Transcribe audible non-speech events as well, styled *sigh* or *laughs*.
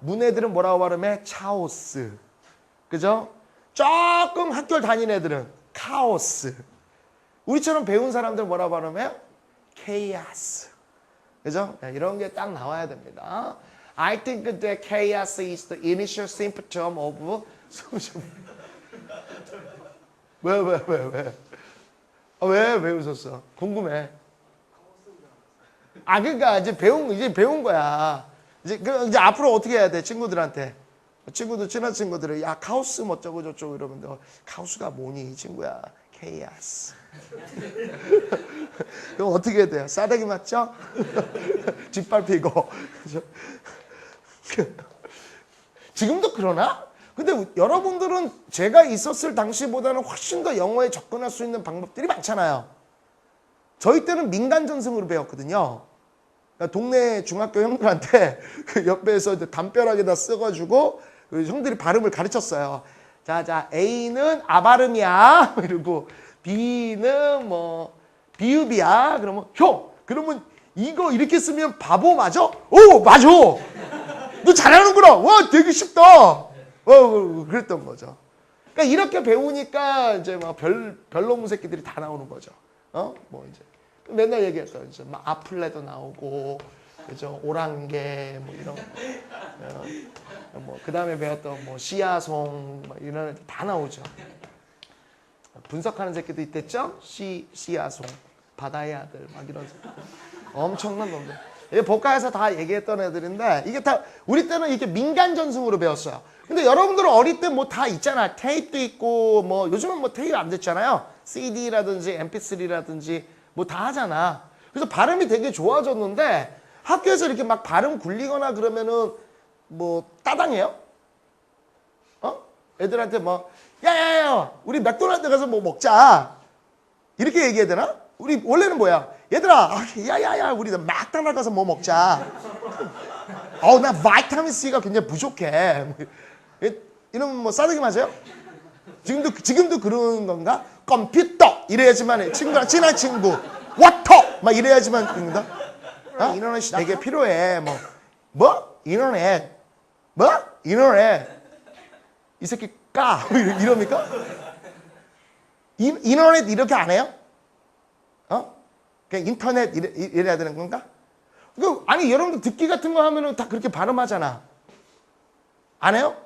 문 애들은 뭐라고 발음해? 차오스. 그죠? 조금 학교를 다닌 애들은 카오스. 우리처럼 배운 사람들은 뭐라고 발음해요? 케이아스. 그죠? 네, 이런 게 딱 나와야 됩니다. I think that chaos is the initial symptom of. *laughs* 왜, 왜, 왜, 왜? 아, 왜, 왜 웃었어? 궁금해. 아, 그러니까 이제 배운, 이제 배운 거야. 이제, 그, 이제 앞으로 어떻게 해야 돼, 친구들한테? 친구들, 친한 친구들은, 야, 카오스 뭐 어쩌고 저쩌고 이러면, 너, 카오스가 뭐니, 친구야? 케이아스. *laughs* 그럼 어떻게 해야 돼요? 싸대기 맞죠? *laughs* 짓밟히고. *laughs* 지금도 그러나? 근데 여러분들은 제가 있었을 당시보다는 훨씬 더 영어에 접근할 수 있는 방법들이 많잖아요. 저희 때는 민간 전승으로 배웠거든요. 그러니까 동네 중학교 형들한테 *laughs* 그 옆에서 이제 담벼락에다 써가지고 그 형들이 발음을 가르쳤어요. 자, 자, A는 아 발음이야. 이러고 B는 뭐 비읍이야. 그러면 형, 그러면 이거 이렇게 쓰면 바보 맞아? 오, 맞아. 너 잘하는구나. 와, 되게 쉽다. 어, 그랬던 거죠. 그러니까 이렇게 배우니까 이제 막 별, 별놈 새끼들이 다 나오는 거죠. 어? 뭐 이제. 맨날 얘기했던 이제 막 아플레도 나오고, 그죠? 오랑개, 뭐 이런 거. 어, 뭐, 그 다음에 배웠던 뭐 씨야송, 뭐 이런 애들 다 나오죠. 분석하는 새끼도 있댔죠? 씨, 씨야송. 바다의 아들, 막 이런 새끼들. 엄청난 놈들. 이게 복가에서 다 얘기했던 애들인데 이게 다 우리 때는 이렇게 민간 전승으로 배웠어요. 근데 여러분들은 어릴 때 뭐 다 있잖아. 테이프도 있고 뭐 요즘은 뭐 테이프 안 됐잖아요. CD라든지 MP3라든지 뭐 다 하잖아. 그래서 발음이 되게 좋아졌는데 학교에서 이렇게 막 발음 굴리거나 그러면은 뭐 따당해요? 어? 애들한테 뭐 야야야 우리 맥도날드 가서 뭐 먹자 이렇게 얘기해야 되나? 우리 원래는 뭐야? 얘들아, *laughs* 아, 야야야, 우리 막달라 가서 뭐 먹자. *laughs* 어, 나 바이타민 C가 굉장히 부족해. 뭐, *laughs* 이- 이러면 뭐 싸대기 맞아요? 지금도 지금도 그런 건가? 컴퓨터 이래야지만 해. 친구랑 친한 친구. 워터 막 이래야지만 됩니다. 어? 인터넷이 되게 필요해. 뭐 뭐? 인터넷. 뭐? 인터넷. 이 새끼 까 *laughs* 이럽니까? 인, 인터넷 이렇게 안 해요? 어? 그냥 인터넷 이래, 이래야 되는 건가? 그, 아니 여러분들 듣기 같은 거 하면은 다 그렇게 발음하잖아. 안 해요?